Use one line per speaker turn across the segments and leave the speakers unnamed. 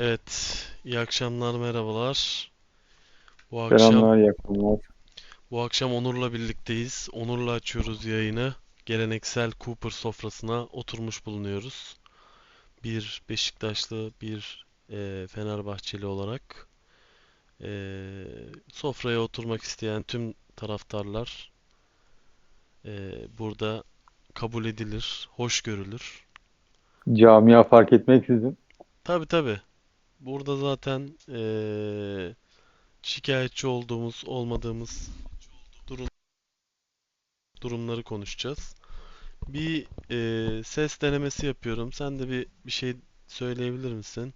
Evet, iyi akşamlar, merhabalar. Bu akşam
Selamlar, iyi akşamlar.
bu akşam Onur'la birlikteyiz. Onur'la açıyoruz yayını. Geleneksel Cooper sofrasına oturmuş bulunuyoruz. Bir Beşiktaşlı, bir e, Fenerbahçeli olarak e, sofraya oturmak isteyen tüm taraftarlar e, burada kabul edilir, hoş görülür.
Camia fark etmeksizin.
Tabii tabii. Burada zaten e, şikayetçi olduğumuz, olmadığımız durum durumları konuşacağız. Bir e, ses denemesi yapıyorum. Sen de bir bir şey söyleyebilir misin?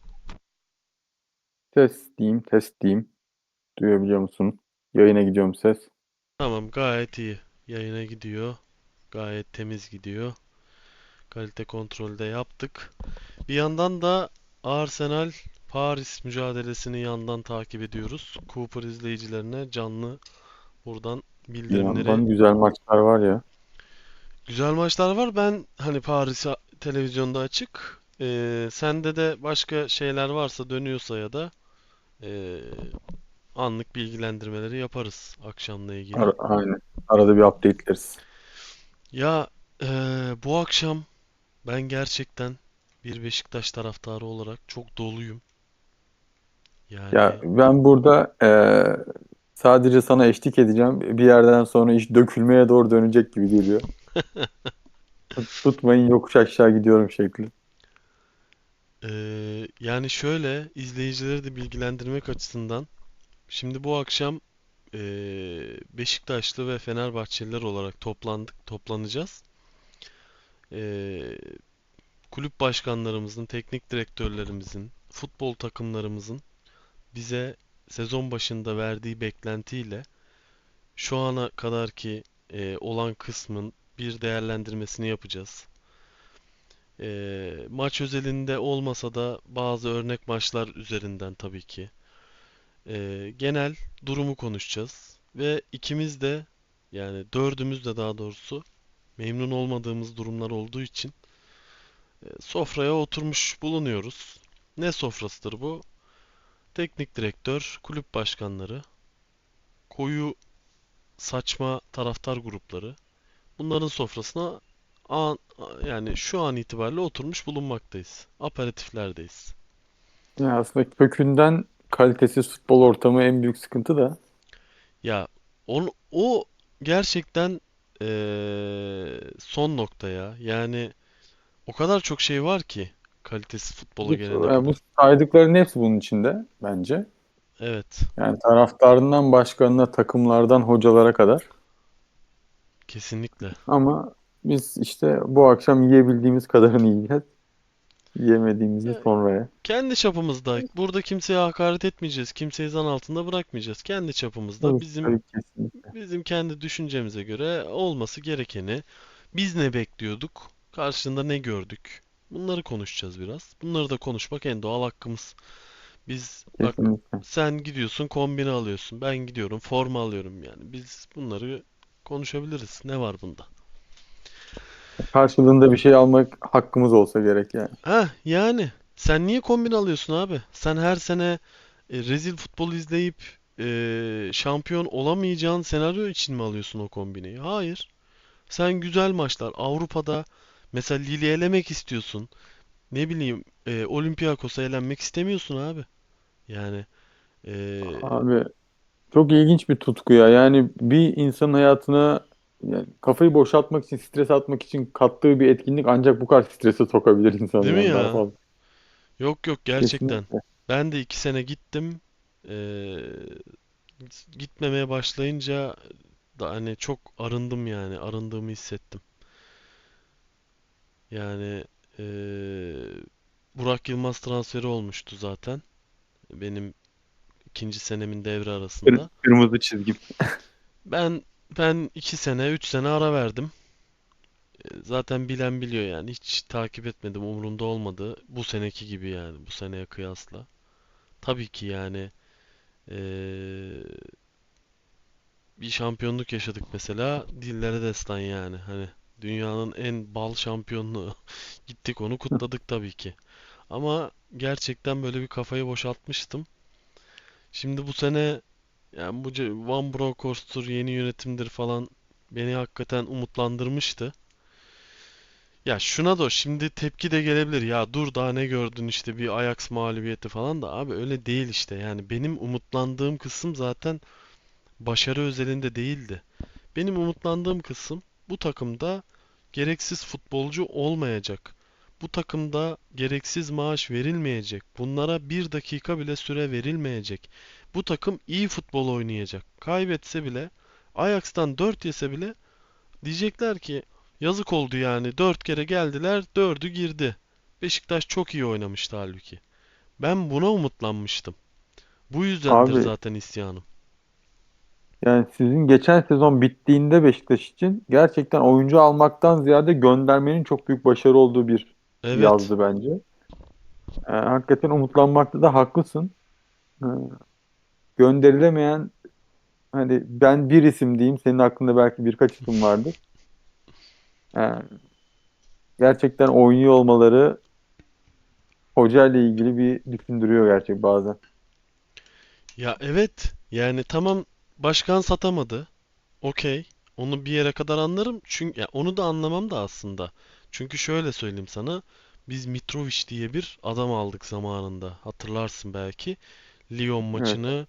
Test diyeyim, test diyeyim. Duyabiliyor musun? Yayına gidiyorum ses.
Tamam, gayet iyi. Yayına gidiyor. Gayet temiz gidiyor. Kalite kontrolü de yaptık. Bir yandan da Arsenal Paris mücadelesini yandan takip ediyoruz. Cooper izleyicilerine canlı buradan bildirimleri
yandan güzel maçlar var ya.
Güzel maçlar var. Ben hani Paris televizyonda açık. Ee, sende de başka şeyler varsa dönüyorsa ya da ee, anlık bilgilendirmeleri yaparız akşamla ilgili.
Ara, aynen. Arada bir update'leriz.
Ya ee, bu akşam ben gerçekten bir Beşiktaş taraftarı olarak çok doluyum.
Ya
Yani
ben burada eee, sadece sana eşlik edeceğim. Bir yerden sonra iş dökülmeye doğru dönecek gibi geliyor. Tutmayın yokuş aşağı gidiyorum şekli.
ee, yani şöyle izleyicileri de bilgilendirmek açısından şimdi bu akşam ee, Beşiktaşlı ve Fenerbahçeliler olarak toplandık, toplanacağız. Ee, kulüp başkanlarımızın, teknik direktörlerimizin, futbol takımlarımızın bize sezon başında verdiği beklentiyle şu ana kadarki e, olan kısmın bir değerlendirmesini yapacağız. Ee, maç özelinde olmasa da bazı örnek maçlar üzerinden tabii ki. Ee, genel durumu konuşacağız. Ve ikimiz de yani dördümüz de daha doğrusu memnun olmadığımız durumlar olduğu için e, sofraya oturmuş bulunuyoruz. Ne sofrasıdır bu? Teknik direktör, kulüp başkanları, koyu saçma taraftar grupları. Bunların sofrasına an, yani şu an itibariyle oturmuş bulunmaktayız. Aperatiflerdeyiz.
Ya aslında kökünden kalitesiz futbol ortamı en büyük sıkıntı da.
Ya on, o gerçekten eee, son nokta ya. Yani o kadar çok şey var ki kalitesiz futbola
Bu,
gelene
bu
kadar.
saydıkların hepsi bunun içinde bence.
Evet,
Yani taraftarından başkanına, takımlardan hocalara kadar.
kesinlikle.
Ama biz işte bu akşam yiyebildiğimiz kadarını yiyeceğiz. Yiyemediğimizi
Ya,
sonraya.
kendi çapımızda burada kimseye hakaret etmeyeceğiz. Kimseyi zan altında bırakmayacağız. Kendi çapımızda
Tabii,
bizim
kesinlikle.
bizim kendi düşüncemize göre olması gerekeni biz ne bekliyorduk? Karşılığında ne gördük? Bunları konuşacağız biraz. Bunları da konuşmak en doğal hakkımız. Biz bak
Kesinlikle.
sen gidiyorsun kombine alıyorsun. Ben gidiyorum forma alıyorum yani. Biz bunları konuşabiliriz. Ne var bunda?
Karşılığında bir şey almak hakkımız olsa gerek yani.
Ha yani sen niye kombine alıyorsun abi? Sen her sene e, rezil futbol izleyip e, şampiyon olamayacağın senaryo için mi alıyorsun o kombineyi? Hayır. Sen güzel maçlar Avrupa'da mesela Lille elemek istiyorsun. Ne bileyim e, Olympiakos'a elenmek istemiyorsun abi. Yani e,
Abi çok ilginç bir tutku ya. Yani bir insanın hayatına yani kafayı boşaltmak için, stres atmak için kattığı bir etkinlik ancak bu kadar strese sokabilir insanı
değil mi
yani daha
ya?
fazla.
Yok yok gerçekten.
Kesinlikle.
Ben de iki sene gittim. E, gitmemeye başlayınca da hani çok arındım yani. Arındığımı hissettim. Yani eee, Burak Yılmaz transferi olmuştu zaten. Benim ikinci senemin devre arasında.
Kırmızı çizgi.
Ben ben iki sene, üç sene ara verdim. E, Zaten bilen biliyor yani. Hiç takip etmedim. Umurumda olmadı. Bu seneki gibi yani. Bu seneye kıyasla. Tabii ki yani eee, bir şampiyonluk yaşadık mesela. Dillere destan yani. Hani dünyanın en bal şampiyonluğu. Gittik onu kutladık tabii ki. Ama gerçekten böyle bir kafayı boşaltmıştım. Şimdi bu sene yani bu ce- Van Bronckhorst'tur, yeni yönetimdir falan beni hakikaten umutlandırmıştı. Ya şuna da şimdi tepki de gelebilir. Ya dur daha ne gördün işte bir Ajax mağlubiyeti falan da abi öyle değil işte. Yani benim umutlandığım kısım zaten başarı özelinde değildi. Benim umutlandığım kısım bu takımda gereksiz futbolcu olmayacak. Bu takımda gereksiz maaş verilmeyecek. Bunlara bir dakika bile süre verilmeyecek. Bu takım iyi futbol oynayacak. Kaybetse bile Ajax'tan 4 yese bile diyecekler ki yazık oldu yani. 4 kere geldiler, 4'ü girdi. Beşiktaş çok iyi oynamıştı halbuki. Ben buna umutlanmıştım. Bu yüzdendir
Abi
zaten isyanım.
Yani sizin geçen sezon bittiğinde Beşiktaş için gerçekten oyuncu almaktan ziyade göndermenin çok büyük başarı olduğu bir
Evet.
yazdı bence. Ee, hakikaten umutlanmakta da haklısın. Ee, gönderilemeyen hani ben bir isim diyeyim senin aklında belki birkaç isim vardır. Ee, gerçekten oynuyor olmaları hoca ile ilgili bir düşündürüyor gerçek bazen.
Ya evet. Yani tamam başkan satamadı. Okey. Onu bir yere kadar anlarım. Çünkü ya onu da anlamam da aslında. Çünkü şöyle söyleyeyim sana. Biz Mitrovic diye bir adam aldık zamanında. Hatırlarsın belki. Lyon maçını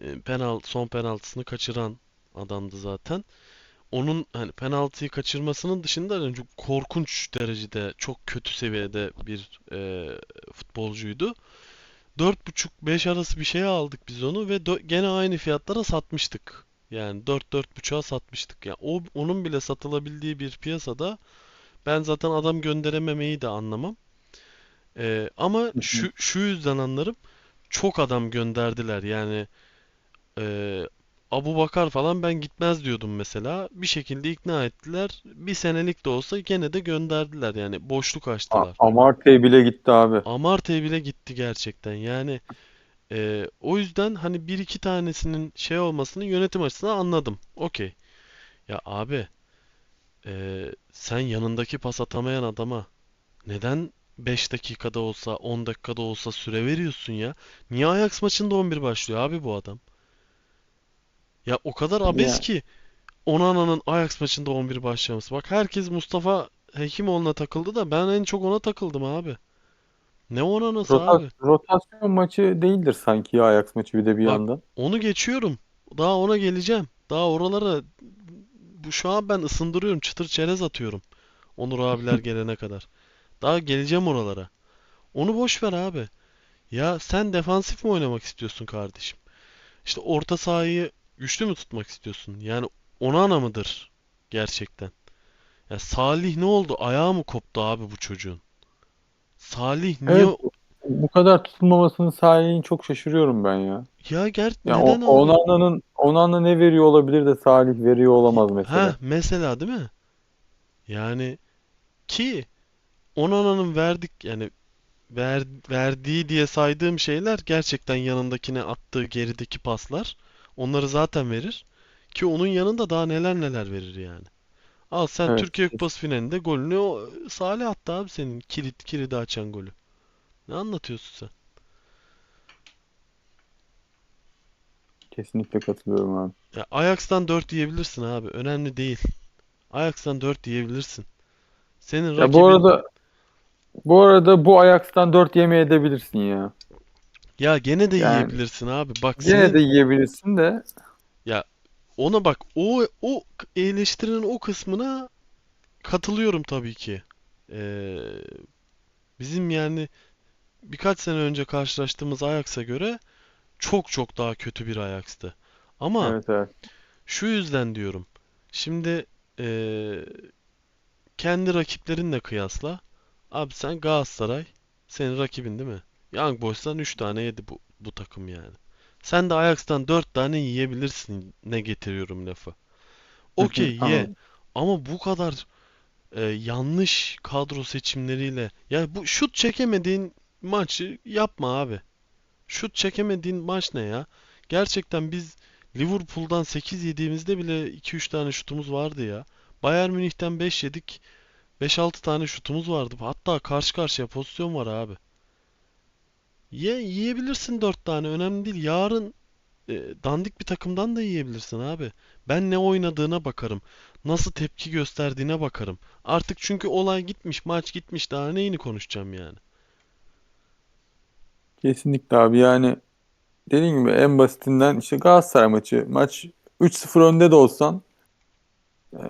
e, penal son penaltısını kaçıran adamdı zaten. Onun hani penaltıyı kaçırmasının dışında yani çok korkunç derecede çok kötü seviyede bir e, futbolcuydu. Dört buçuk beş arası bir şeye aldık biz onu ve gene aynı fiyatlara satmıştık. Yani dört dört buçuğa satmıştık. Yani o onun bile satılabildiği bir piyasada ben zaten adam gönderememeyi de anlamam. Ee, ama şu şu yüzden anlarım. Çok adam gönderdiler. Yani e, Abu Bakar falan ben gitmez diyordum mesela. Bir şekilde ikna ettiler. Bir senelik de olsa gene de gönderdiler. Yani boşluk
A-
açtılar.
Amartey bile gitti abi.
Amartey bile gitti gerçekten. Yani Ee, o yüzden hani bir iki tanesinin şey olmasını yönetim açısından anladım. Okey. Ya abi ee, sen yanındaki pas atamayan adama neden 5 dakikada olsa 10 dakikada olsa süre veriyorsun ya? Niye Ajax maçında 11 başlıyor abi bu adam? Ya o kadar abes
Ya
ki Onana'nın Ajax maçında 11 başlaması. Bak herkes Mustafa Hekimoğlu'na takıldı da ben en çok ona takıldım abi. Ne Onana'sı
rota-
abi?
rotasyon maçı değildir sanki ya Ajax maçı bir de bir
Bak
yandan.
onu geçiyorum. Daha ona geleceğim. Daha oralara bu şu an ben ısındırıyorum. Çıtır çerez atıyorum. Onur abiler gelene kadar. Daha geleceğim oralara. Onu boş ver abi. Ya sen defansif mi oynamak istiyorsun kardeşim? İşte orta sahayı güçlü mü tutmak istiyorsun? Yani Onana mıdır gerçekten? Ya Salih ne oldu? Ayağı mı koptu abi bu çocuğun? Salih niye
Evet bu kadar tutulmamasını sahiden çok şaşırıyorum ben ya.
ya ger
Ya o
neden abi?
Onana'nın Onana ne veriyor olabilir de Salih veriyor olamaz
Ha
mesela.
mesela değil mi? Yani ki Onana'nın verdik yani ver, verdiği diye saydığım şeyler gerçekten yanındakine attığı gerideki paslar. Onları zaten verir. Ki onun yanında daha neler neler verir yani. Al sen
Evet
Türkiye Kupası finalinde golünü o Salih attı abi senin kilit kilidi açan golü. Ne anlatıyorsun sen?
kesinlikle katılıyorum abi.
Ya Ajax'tan 4 yiyebilirsin abi. Önemli değil. Ajax'tan 4 yiyebilirsin. Senin
Ya bu
rakibin
arada bu arada bu Ajax'tan 4 yemeye edebilirsin ya.
Ya gene de
Yani
yiyebilirsin abi. Bak
gene
senin
de yiyebilirsin de
ya ona bak o o eleştirinin o kısmına katılıyorum tabii ki. Ee, bizim yani birkaç sene önce karşılaştığımız Ajax'a göre çok çok daha kötü bir Ajax'tı. Ama
evet evet.
şu yüzden diyorum. Şimdi ee, kendi rakiplerinle kıyasla. Abi sen Galatasaray senin rakibin değil mi? Young Boys'tan 3 tane yedi bu, bu takım yani. Sen de Ajax'tan 4 tane yiyebilirsin. Ne getiriyorum lafı. Okey ye. Ama bu kadar e, yanlış kadro seçimleriyle ya bu şut çekemediğin maçı yapma abi. Şut çekemediğin maç ne ya? Gerçekten biz Liverpool'dan 8 yediğimizde bile 2-3 tane şutumuz vardı ya. Bayern Münih'ten 5 yedik. 5-6 tane şutumuz vardı. Hatta karşı karşıya pozisyon var abi. Ye, yiyebilirsin dört tane önemli değil. Yarın e, dandik bir takımdan da yiyebilirsin abi. Ben ne oynadığına bakarım. Nasıl tepki gösterdiğine bakarım. Artık çünkü olay gitmiş, maç gitmiş. Daha neyini konuşacağım yani.
Kesinlikle abi yani dediğim gibi en basitinden işte Galatasaray maçı. Maç 3-0 önde de olsan eee,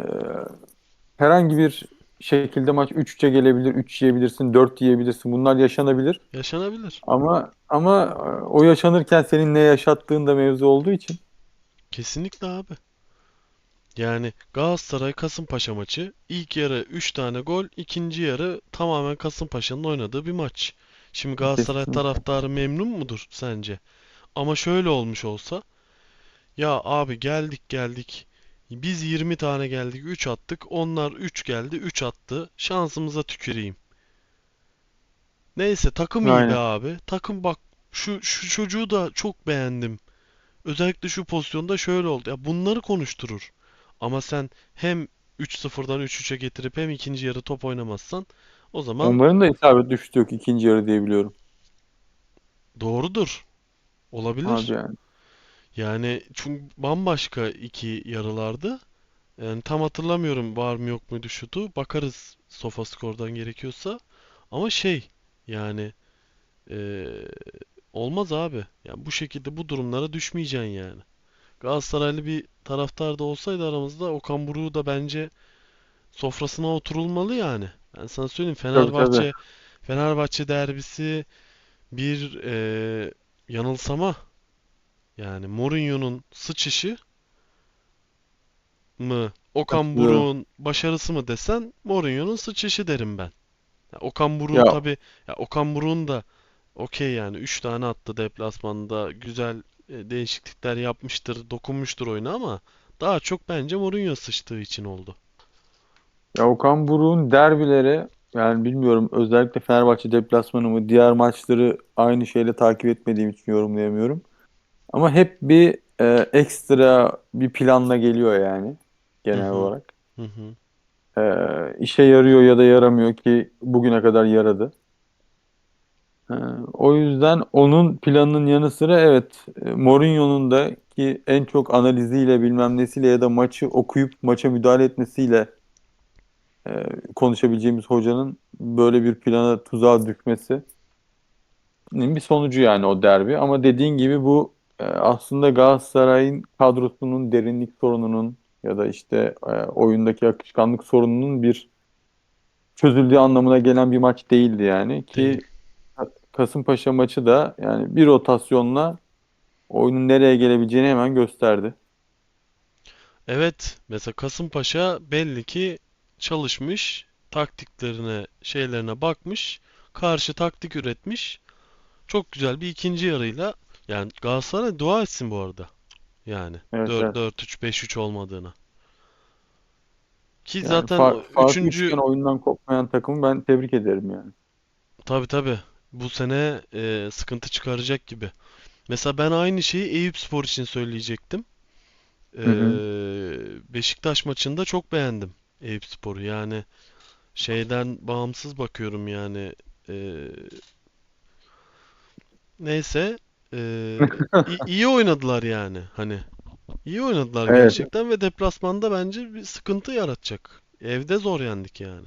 herhangi bir şekilde maç 3-3'e gelebilir, 3 yiyebilirsin, 4 yiyebilirsin. Bunlar yaşanabilir.
Yaşanabilir.
Ama ama e, o yaşanırken senin ne yaşattığın da mevzu olduğu için
Kesinlikle abi. Yani Galatasaray Kasımpaşa maçı ilk yarı 3 tane gol, ikinci yarı tamamen Kasımpaşa'nın oynadığı bir maç. Şimdi Galatasaray
kesinlikle.
taraftarı memnun mudur sence? Ama şöyle olmuş olsa ya abi geldik geldik biz 20 tane geldik 3 attık onlar 3 geldi 3 attı şansımıza tüküreyim. Neyse takım
Aynen.
abi. Takım bak şu şu çocuğu da çok beğendim. Özellikle şu pozisyonda şöyle oldu. Ya bunları konuşturur. Ama sen hem 3-0'dan 3-3'e getirip hem ikinci yarı top oynamazsan o zaman
Onların da isabet düştü yok ikinci yarı diye biliyorum.
doğrudur.
Abi
Olabilir.
yani.
Yani çünkü bambaşka iki yarılardı. Yani tam hatırlamıyorum var mı yok muydu şutu. Bakarız SofaScore'dan gerekiyorsa. Ama şey yani eee, olmaz abi. Yani bu şekilde bu durumlara düşmeyeceksin yani. Galatasaraylı bir taraftar da olsaydı aramızda Okan Buruk'u da bence sofrasına oturulmalı yani. Ben sana söyleyeyim
Tabii tabii.
Fenerbahçe Fenerbahçe derbisi bir eee, yanılsama. Yani Mourinho'nun sıçışı mı Okan. Buruk'un başarısı mı desen Mourinho'nun sıçışı derim ben. Ya Okan Buruk'un
Ya
tabii ya Okan Buruk'un da okey yani 3 tane attı deplasmanda güzel e, değişiklikler yapmıştır, dokunmuştur oyuna ama daha çok bence Mourinho sıçtığı için oldu.
Ya Okan Buruk'un derbileri yani bilmiyorum özellikle Fenerbahçe deplasmanı mı diğer maçları aynı şeyle takip etmediğim için yorumlayamıyorum. Ama hep bir e, ekstra bir planla geliyor yani genel
hı
olarak.
hı hı.
E, işe yarıyor ya da yaramıyor ki bugüne kadar yaradı. E, o yüzden onun planının yanı sıra evet e, Mourinho'nun da ki en çok analiziyle bilmem nesiyle ya da maçı okuyup maça müdahale etmesiyle e, konuşabileceğimiz hocanın böyle bir plana tuzağa düşmesi bir sonucu yani o derbi. Ama dediğin gibi bu aslında Galatasaray'ın kadrosunun derinlik sorununun ya da işte e, oyundaki akışkanlık sorununun bir çözüldüğü anlamına gelen bir maç değildi yani
Değil.
ki Kasımpaşa maçı da yani bir rotasyonla oyunun nereye gelebileceğini hemen gösterdi.
Evet, mesela Kasımpaşa belli ki çalışmış, taktiklerine, şeylerine bakmış, karşı taktik üretmiş. Çok güzel bir ikinci yarıyla yani Galatasaray dua etsin bu arada. Yani
Evet evet.
4-4-3 5-3 olmadığına. Ki
Yani
zaten
Fa- Fatih
üçüncü
Üçgen oyundan kopmayan takımı ben tebrik ederim yani.
tabii tabii bu sene e, sıkıntı çıkaracak gibi. Mesela ben aynı şeyi Eyüpspor için söyleyecektim. E,
Hı hı.
Beşiktaş maçında çok beğendim Eyüpspor'u. Yani şeyden bağımsız bakıyorum yani. E, neyse e, i- iyi oynadılar yani. Hani iyi oynadılar
Evet.
gerçekten ve deplasmanda bence bir sıkıntı yaratacak. Evde zor yendik yani.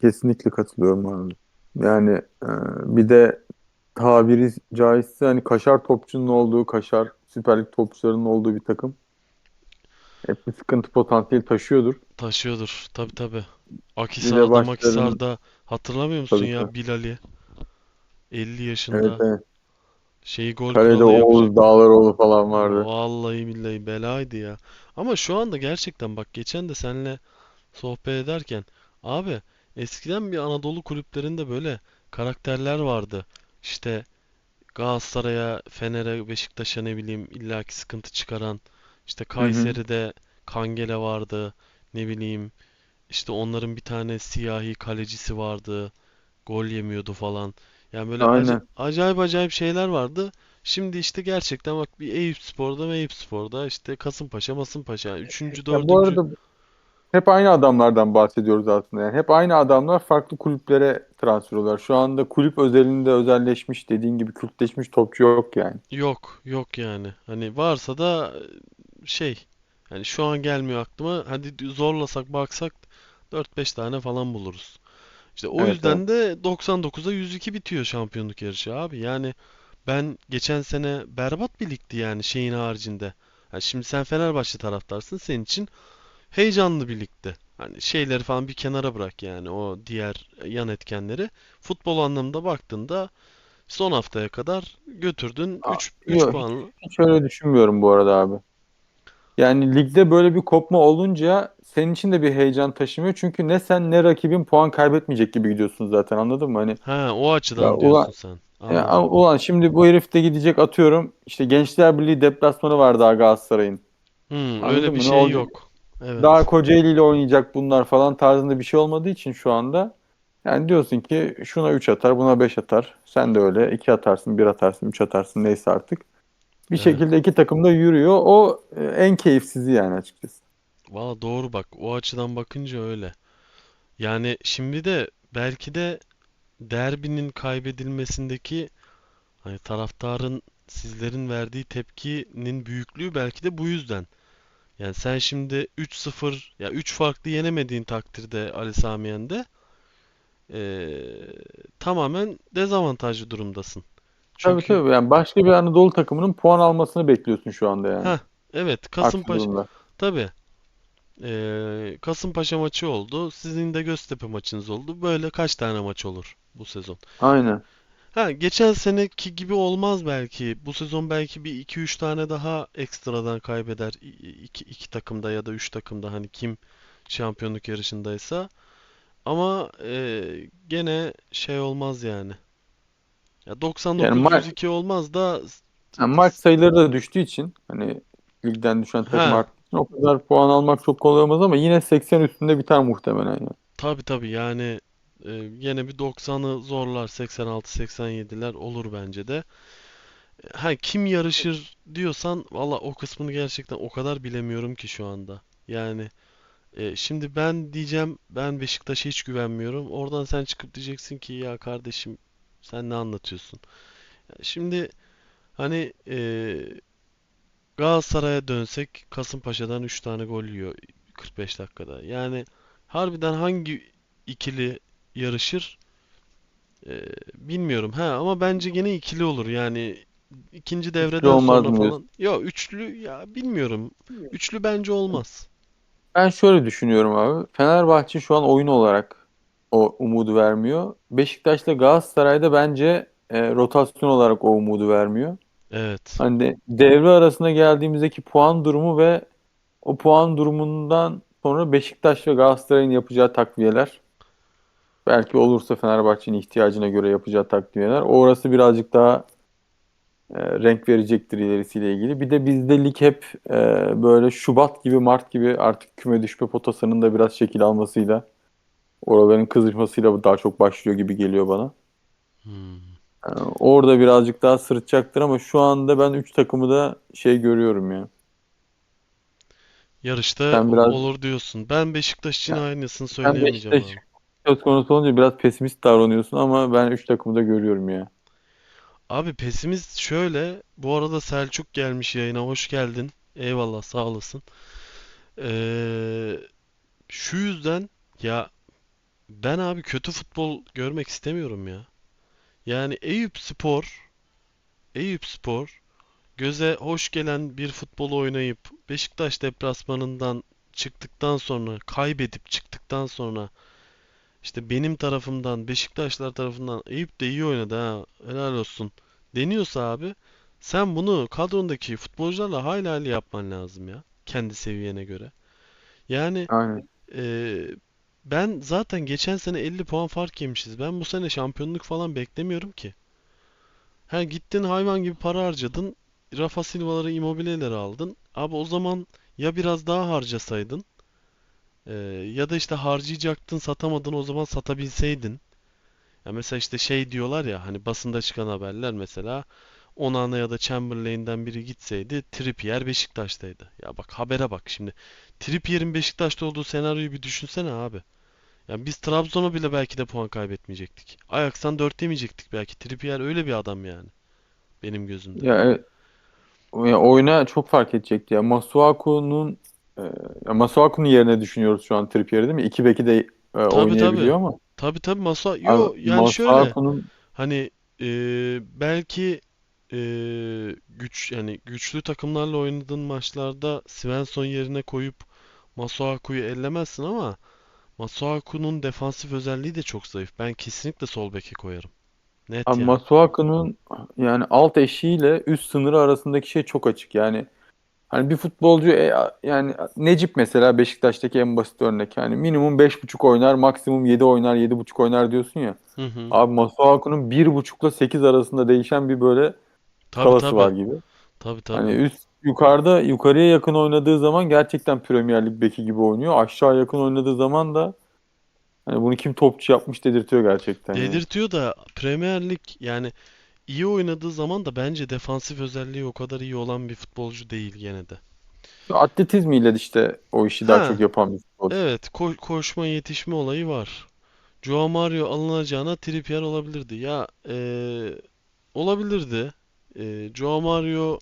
Kesinlikle katılıyorum abi. Yani e, bir de tabiri caizse hani kaşar topçunun olduğu, kaşar Süper Lig topçularının olduğu bir takım. Hep bir sıkıntı potansiyeli taşıyordur.
Taşıyordur. Tabii tabii. Akhisar'da
başlarının
Makhisar'da hatırlamıyor musun
tabii
ya. Bilal'i? 50
Evet
yaşında
evet.
Şeyi gol
Kalede
kralı yapacak.
Oğuz Dağlaroğlu falan vardı.
Vallahi billahi belaydı ya. Ama şu anda gerçekten bak geçen de seninle sohbet ederken abi eskiden bir Anadolu kulüplerinde böyle karakterler vardı. İşte Galatasaray'a, Fener'e, Beşiktaş'a ne bileyim illaki sıkıntı çıkaran. İşte. Kayseri'de Kangele vardı. Ne bileyim işte onların bir tane siyahi kalecisi vardı. Gol yemiyordu falan. Yani böyle aca-
Aynen.
acayip acayip şeyler vardı. Şimdi işte gerçekten bak bir Eyüpspor'da Eyüpspor'da işte Kasımpaşa, Masımpaşa. Yani üçüncü,
Ya bu arada hep aynı adamlardan bahsediyoruz aslında. Yani hep aynı adamlar farklı kulüplere transfer oluyorlar. Şu anda kulüp özelinde özelleşmiş, dediğin gibi kültleşmiş topçu yok yani.
Yok, yok yani. Hani varsa da şey, yani şu an gelmiyor aklıma. Hadi zorlasak baksak 4-5 tane falan buluruz. İşte o
Evet evet.
yüzden de 99'a 102 bitiyor şampiyonluk yarışı abi. Yani ben geçen sene berbat bir ligdi yani şeyin haricinde. Ha şimdi sen Fenerbahçe taraftarsın. Senin için heyecanlı bir ligdi. Hani şeyleri falan bir kenara bırak yani o diğer yan etkenleri. Futbol anlamında baktığında son haftaya kadar götürdün
Aa,
3 3
Yok hiç, hiç öyle düşünmüyorum bu arada abi. Yani ligde böyle bir kopma olunca senin için de bir heyecan taşımıyor. Çünkü ne sen ne rakibin puan kaybetmeyecek gibi gidiyorsun zaten anladın mı? Hani
Ha o
ya
açıdan
ulan,
diyorsun sen.
ya,
Anladım.
ulan şimdi bu herif de gidecek atıyorum. İşte Gençler Birliği deplasmanı var daha Galatasaray'ın.
Hmm, öyle
Anladın
bir
mı? Ne
şey
olacak?
yok.
Daha
Evet.
Kocaeli ile oynayacak bunlar falan tarzında bir şey olmadığı için şu anda. Yani diyorsun ki şuna 3 atar, buna 5 atar. Sen de öyle 2 atarsın, bir atarsın, 3 atarsın neyse artık. Bir
Evet.
şekilde iki takım da yürüyor. O e, en keyifsizi yani açıkçası.
Valla doğru bak. O açıdan bakınca öyle. Yani şimdi de belki de derbinin kaybedilmesindeki hani taraftarın sizlerin verdiği tepkinin büyüklüğü belki de bu yüzden. Yani sen şimdi 3-0 ya 3 farklı yenemediğin takdirde Ali Sami Yen'de eee, tamamen dezavantajlı durumdasın.
Tabii
Çünkü
tabii yani başka bir Anadolu takımının puan almasını bekliyorsun şu anda yani.
ha evet Kasımpaşa tabii eee, Kasımpaşa maçı oldu. Sizin de Göztepe maçınız oldu. Böyle kaç tane maç olur bu sezon?
Aynen.
Ha geçen seneki gibi olmaz belki. Bu sezon belki bir iki üç tane daha ekstradan kaybeder. İ- iki, iki takımda ya da üç takımda hani kim şampiyonluk yarışındaysa. Ama e, gene şey olmaz yani. Ya
Yani maç
99-102 olmaz da
yani maç sayıları da düştüğü için hani ligden düşen takım için o kadar puan almak çok kolay olmaz ama yine 80 üstünde biter muhtemelen yani.
tabii tabii yani e, yine bir 90'ı zorlar 86-87'ler olur bence de. Ha kim yarışır diyorsan valla o kısmını gerçekten o kadar bilemiyorum ki şu anda. Yani e, şimdi ben diyeceğim ben Beşiktaş'a hiç güvenmiyorum. Oradan sen çıkıp diyeceksin ki ya kardeşim sen ne anlatıyorsun? Şimdi hani e, Galatasaray'a dönsek Kasımpaşa'dan 3 tane gol yiyor 45 dakikada. Yani harbiden hangi ikili yarışır e, bilmiyorum. Ha ama bence gene ikili olur. Yani ikinci
Üçlü
devreden
olmaz
sonra
mı
falan. Yok üçlü ya bilmiyorum. Üçlü bence olmaz.
Ben şöyle düşünüyorum abi. Fenerbahçe şu an oyun olarak o umudu vermiyor. Beşiktaş'la Galatasaray'da bence e, rotasyon olarak o umudu vermiyor.
Evet.
Hani de- devre arasına geldiğimizdeki puan durumu ve o puan durumundan sonra Beşiktaş ve Galatasaray'ın yapacağı takviyeler belki olursa Fenerbahçe'nin ihtiyacına göre yapacağı takviyeler. Orası birazcık daha e, renk verecektir ilerisiyle ilgili. Bir de bizde lig hep e, böyle Şubat gibi Mart gibi artık küme düşme potasının da biraz şekil almasıyla oraların kızışmasıyla daha çok başlıyor gibi geliyor bana.
Hmm.
E, orada birazcık daha sırıtacaktır ama şu anda ben 3 takımı da şey görüyorum ya.
Yarışta
Sen biraz
olur diyorsun. Ben Beşiktaş için aynısını
sen
söyleyemeyeceğim
Beşiktaş
abi.
söz konusu olunca biraz pesimist davranıyorsun ama ben 3 takımı da görüyorum ya.
Abi pesimist şöyle. Bu arada Selçuk gelmiş yayına. Hoş geldin. Eyvallah sağ olasın. Ee, şu yüzden ya ben abi kötü futbol görmek istemiyorum ya. Yani Eyüp Spor, Eyüp Spor göze hoş gelen bir futbol oynayıp Beşiktaş deplasmanından çıktıktan sonra kaybedip çıktıktan sonra işte benim tarafımdan Beşiktaşlar tarafından Eyüp de iyi oynadı ha helal olsun deniyorsa abi sen bunu kadrondaki futbolcularla hayli hayli yapman lazım ya kendi seviyene göre. Yani
Aynen.
eee, ben zaten geçen sene 50 puan fark yemişiz. Ben bu sene şampiyonluk falan beklemiyorum ki. Ha gittin hayvan gibi para harcadın. Rafa Silva'ları Immobile'leri aldın. Abi o zaman ya biraz daha harcasaydın eee, ya da işte harcayacaktın satamadın o zaman satabilseydin. Ya mesela işte şey diyorlar ya hani basında çıkan haberler mesela Onana ya da Chamberlain'den biri gitseydi Trippier Beşiktaş'taydı. Ya bak habere bak şimdi. Trippier'in Beşiktaş'ta olduğu senaryoyu bir düşünsene abi. Ya biz Trabzon'a bile belki de puan kaybetmeyecektik. Ajax'tan 4 yemeyecektik belki. Trippier öyle bir adam yani. Benim gözümde.
Ya, evet, o- ya oyuna çok fark edecekti ya. Masuaku'nun e, Masuaku'nun yerine düşünüyoruz şu an Trippier'i değil mi? İki beki de e,
Tabii
oynayabiliyor
tabii.
ama
Tabii tabii Masa
abi,
yo yani şöyle hani e, belki e, güç yani güçlü takımlarla oynadığın maçlarda Svensson yerine koyup Masuaku'yu ellemezsin ama Masuaku'nun defansif özelliği de çok zayıf. Ben kesinlikle sol beke koyarım. Net
abi
yani.
Masuaku'nun yani alt eşiğiyle üst sınırı arasındaki şey çok açık. Yani hani bir futbolcu e, yani Necip mesela Beşiktaş'taki en basit örnek. Yani minimum 5.5 oynar, maksimum 7 oynar, 7.5 oynar diyorsun ya.
Hı hı.
Abi Masuaku'nun 1.5'la 8 arasında değişen bir böyle
Tabii
skalası var
tabii.
gibi.
Tabii
Hani
tabii.
üst yukarıda yukarıya yakın oynadığı zaman gerçekten Premier Lig beki gibi oynuyor. Aşağı yakın oynadığı zaman da hani bunu kim topçu yapmış dedirtiyor gerçekten yani.
Dedirtiyor da Premier Lig yani iyi oynadığı zaman da bence defansif özelliği o kadar iyi olan bir futbolcu değil gene de.
Atletizmiyle işte o işi daha çok yapan bir futbolcu.
evet ko- koşma yetişme olayı var. Joao Mario alınacağına Trippier olabilirdi. Ya eee, olabilirdi. Eee Joao Mario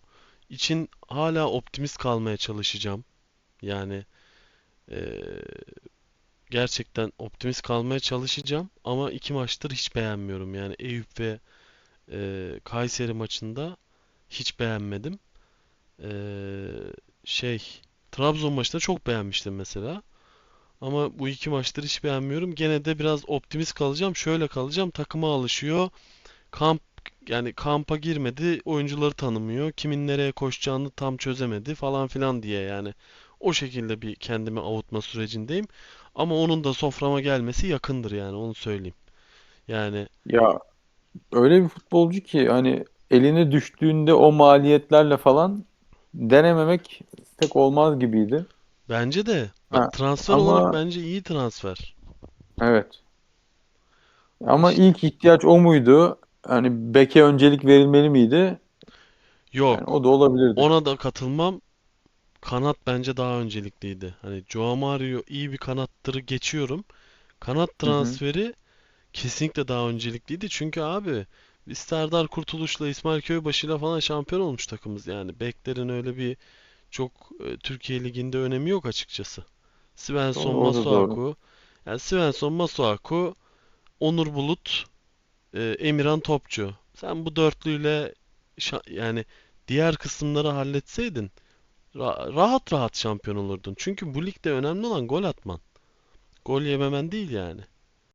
için hala optimist kalmaya çalışacağım. Yani eee, gerçekten optimist kalmaya çalışacağım. Ama iki maçtır hiç beğenmiyorum. Yani Eyüp ve eee, Kayseri maçında hiç beğenmedim. Eee, şey Trabzon maçında çok beğenmiştim mesela. Ama bu iki maçtır hiç beğenmiyorum. Gene de biraz optimist kalacağım. Şöyle kalacağım. Takıma alışıyor. Kamp yani kampa girmedi. Oyuncuları tanımıyor. Kimin nereye koşacağını tam çözemedi falan filan diye yani. O şekilde bir kendimi avutma sürecindeyim. Ama onun da soframa gelmesi yakındır yani onu söyleyeyim. Yani
Ya öyle bir futbolcu ki hani eline düştüğünde o maliyetlerle falan denememek pek olmaz gibiydi.
bence de bak
Ha,
transfer olarak
ama
bence iyi transfer.
evet. Ama
İşte
ilk ihtiyaç o muydu? Hani beke öncelik verilmeli miydi? Yani
yok.
o da olabilirdi.
Ona da katılmam. Kanat bence daha öncelikliydi. Hani Joao Mario iyi bir kanattırı geçiyorum. Kanat
Hı hı.
transferi kesinlikle daha öncelikliydi. Çünkü abi biz Serdar Kurtuluş'la İsmail Köybaşı'yla falan şampiyon olmuş takımız yani. Beklerin öyle bir çok e, Türkiye Ligi'nde önemi yok açıkçası. Svensson. Masuaku. Yani Svensson, Masuaku, Onur Bulut, e, Emirhan Topçu. Sen bu dörtlüyle yani diğer kısımları halletseydin Ra- rahat rahat şampiyon olurdun. Çünkü bu ligde önemli olan gol atman. Gol yememen değil yani.